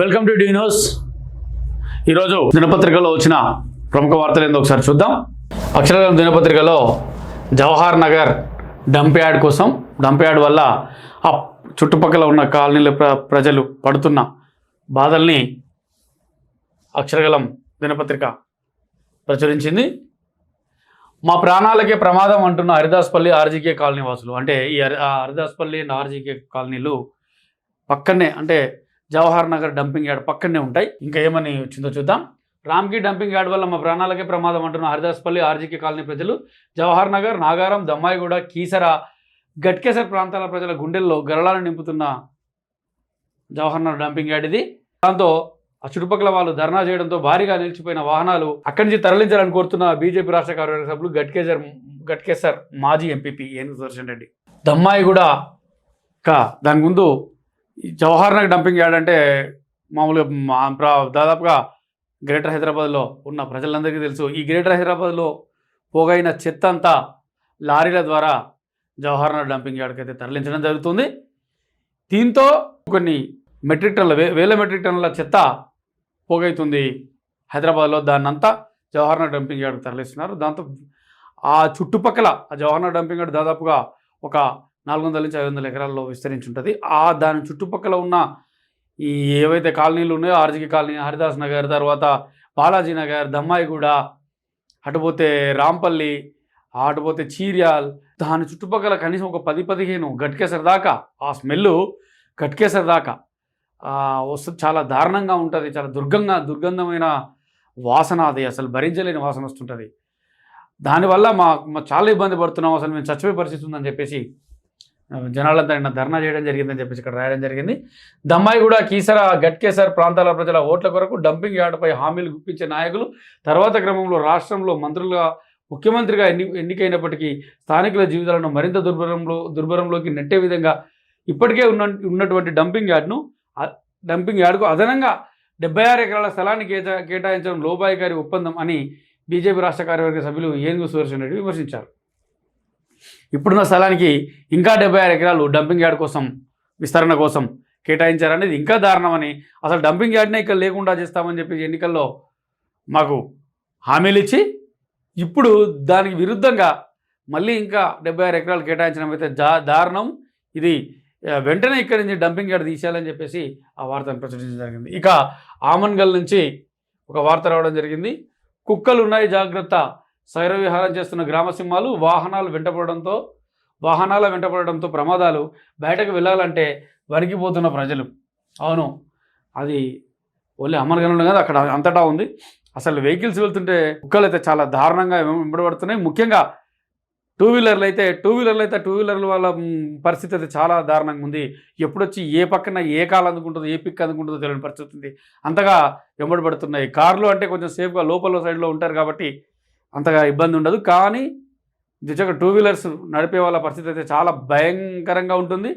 Welcome to D news ఈరోజు దినపత్రికలో వచ్చిన ప్రముఖ వార్తలు ఏందో ఒకసారి చూద్దాం. అక్షరాల దినపత్రికలో జవహర్ నగర్ డంప్ యార్డ్ కోసం డంప్ యార్డ్ వల్ల ఆ చుట్టుపక్కల ఉన్న కాలనీల ప్ర ప్రజలు పడుతున్న బాధల్ని అక్షరగలం దినపత్రిక ప్రచురించింది. మా ప్రాణాలకే ప్రమాదం అంటున్న హరిదాస్పల్లి ఆర్జీకే కాలనీ వాసులు అంటే ఈ హరిదాస్పల్లి అండ్ ఆర్జీకే కాలనీలు పక్కనే అంటే జవహర్ నగర్ డంపింగ్ యార్డ్ పక్కనే ఉంటాయి. ఇంకా ఏమని వచ్చిందో చూద్దాం. రామ్కి డంపింగ్ యార్డ్ వల్ల మా ప్రాణాలకే ప్రమాదం అంటున్న హరిదాస్పల్లి ఆర్జీకే కాలనీ ప్రజలు జవహర్ నగర్ నాగారం దమ్మాయిగూడ కీసర గట్కేసర్ ప్రాంతాల ప్రజల గుండెల్లో గరళాలను నింపుతున్న జవహర్ నగర్ డంపింగ్ యార్డ్ ఇది. దాంతో ఆ చుట్టుపక్కల వాళ్ళు ధర్నా చేయడంతో భారీగా నిలిచిపోయిన వాహనాలు అక్కడి నుంచి తరలించాలని కోరుతున్న బీజేపీ రాష్ట్ర కార్యవర్గ సభ్యులు గట్కేసర్ గట్కేసర్ మాజీ ఎంపీపీ ఏనుగు సుదర్శన్ రెడ్డి. దమ్మాయిగూడ కా దాని ముందు జవహర్ నగర్ డంపింగ్ యార్డ్ అంటే మామూలుగా మా దాదాపుగా గ్రేటర్ హైదరాబాద్లో ఉన్న ప్రజలందరికీ తెలుసు. ఈ గ్రేటర్ హైదరాబాద్లో పోగైన చెత్త అంతా లారీల ద్వారా జవహర్ నగర్ డంపింగ్ యార్డ్కి అయితే తరలించడం జరుగుతుంది. దీంతో కొన్ని మెట్రిక్ టన్నుల వే వేల మెట్రిక్ టన్నుల చెత్త పోగైతుంది హైదరాబాద్లో. దాన్నంతా జవహర్ నగర్ డంపింగ్ యార్డ్కి తరలిస్తున్నారు. దాంతో ఆ చుట్టుపక్కల ఆ జవహర్ నగర్ డంపింగ్ యార్డ్ దాదాపుగా ఒక నాలుగు వందల నుంచి ఐదు వందల ఎకరాల్లో విస్తరించి ఉంటుంది ఆ దాని చుట్టుపక్కల ఉన్న ఈ ఏవైతే కాలనీలు ఉన్నాయో ఆర్జీకి కాలనీ హరిదాస్ నగర్ తర్వాత బాలాజీ నగర్ దమ్మాయిగూడ అటుపోతే రాంపల్లి అటుపోతే చీర్యాల్ దాని చుట్టుపక్కల కనీసం ఒక పది పదిహేను గట్కేసరి దాకా ఆ స్మెల్ గట్కేసరి దాకా వస్తుంది చాలా దారుణంగా ఉంటుంది. చాలా దుర్గంగా దుర్గంధమైన వాసన అది అసలు భరించలేని వాసన వస్తుంటుంది. దానివల్ల మా మా చాలా ఇబ్బంది పడుతున్నాం. అసలు మేము చచ్చిపోయే పరిస్థితి ఉందని చెప్పేసి జనాలంతా నిన్న ధర్నా చేయడం జరిగిందని చెప్పేసి ఇక్కడ రాయడం జరిగింది. దమ్మాయి కూడా కీసర గట్కేసర్ ప్రాంతాల ప్రజల ఓట్ల కొరకు డంపింగ్ యార్డ్పై హామీలు గుప్పించే నాయకులు తర్వాత క్రమంలో రాష్ట్రంలో మంత్రులుగా ముఖ్యమంత్రిగా ఎన్ని ఎన్నికైనప్పటికీ స్థానికుల జీవితాలను మరింత దుర్భరంలో దుర్భరంలోకి నెట్టే విధంగా ఇప్పటికే ఉన్న ఉన్నటువంటి డంపింగ్ యార్డ్ను డంపింగ్ యార్డ్కు అదనంగా డెబ్బై ఆరు ఎకరాల స్థలాన్ని కేటా కేటాయించడం లోబాయికారి ఒప్పందం అని బీజేపీ రాష్ట్ర కార్యవర్గ సభ్యులు ఏనుగు సుదర్శన్ రెడ్డి విమర్శించారు. ఇప్పుడున్న స్థలానికి ఇంకా డెబ్బై ఆరు ఎకరాలు డంపింగ్ యార్డ్ కోసం విస్తరణ కోసం కేటాయించారనేది ఇంకా దారుణమని అసలు డంపింగ్ యార్డ్నే ఇక్కడ లేకుండా చేస్తామని చెప్పి ఎన్నికల్లో మాకు హామీలు ఇచ్చి ఇప్పుడు దానికి విరుద్ధంగా మళ్ళీ ఇంకా డెబ్బై ఆరు ఎకరాలు కేటాయించడం అయితే దారుణం. ఇది వెంటనే ఇక్కడి నుంచి డంపింగ్ యార్డ్ తీసేయాలని చెప్పేసి ఆ వార్తను ప్రచురించడం జరిగింది. ఇక ఆమన్గల్ నుంచి ఒక వార్త రావడం జరిగింది. కుక్కలు ఉన్నాయి జాగ్రత్త. విహారం చేస్తున్న గ్రామసింహాలు వాహనాలు వెంటపడడంతో వాహనాల వెంటపడడంతో ప్రమాదాలు బయటకు వెళ్ళాలంటే వణికిపోతున్న ప్రజలు. అవును అది ఓన్లీ అమరగనంలో కదా అక్కడ అంతటా ఉంది. అసలు వెహికల్స్ వెళ్తుంటే కుక్కలు అయితే చాలా దారుణంగా వెంబడబడుతున్నాయి ముఖ్యంగా టూ వీలర్లు అయితే టూ వీలర్లు అయితే టూ వీలర్ల వాళ్ళ పరిస్థితి అయితే చాలా దారుణంగా ఉంది. ఎప్పుడొచ్చి ఏ పక్కన ఏ కాలు అందుకుంటుందో ఏ పిక్ అందుకుంటుందో తెలియని పరిస్థితి ఉంది. అంతగా వెంబడబడుతున్నాయి కార్లు అంటే కొంచెం సేఫ్గా లోపల సైడ్లో ఉంటారు కాబట్టి అంతగా ఇబ్బంది ఉండదు. కానీ నిజంగా టూ వీలర్స్ నడిపే వాళ్ళ పరిస్థితి అయితే చాలా భయంకరంగా ఉంటుంది.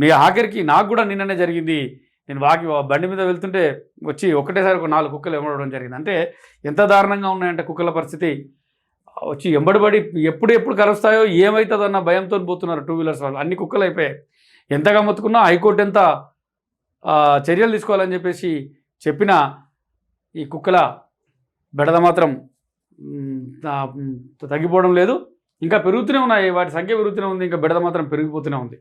మీ ఆఖరికి నాకు కూడా నిన్ననే జరిగింది. నేను వాకి బండి మీద వెళ్తుంటే వచ్చి ఒకటేసారి ఒక నాలుగు కుక్కలు వెంబడడం జరిగింది. అంటే ఎంత దారుణంగా ఉన్నాయంటే కుక్కల పరిస్థితి. వచ్చి ఎంబడిబడి ఎప్పుడు ఎప్పుడు కలుస్తాయో ఏమవుతుందో అన్న భయంతో పోతున్నారు టూ వీలర్స్ వాళ్ళు. అన్ని కుక్కలు అయిపోయాయి. ఎంతగా మొత్తుకున్నా హైకోర్టు ఎంత చర్యలు తీసుకోవాలని చెప్పేసి చెప్పిన ఈ కుక్కల బెడద మాత్రం తగ్గిపోవడం లేదు. ఇంకా పెరుగుతూనే ఉన్నాయి. వాటి సంఖ్య పెరుగుతూనే ఉంది. ఇంకా బిడద మాత్రం పెరిగిపోతూనే ఉంది.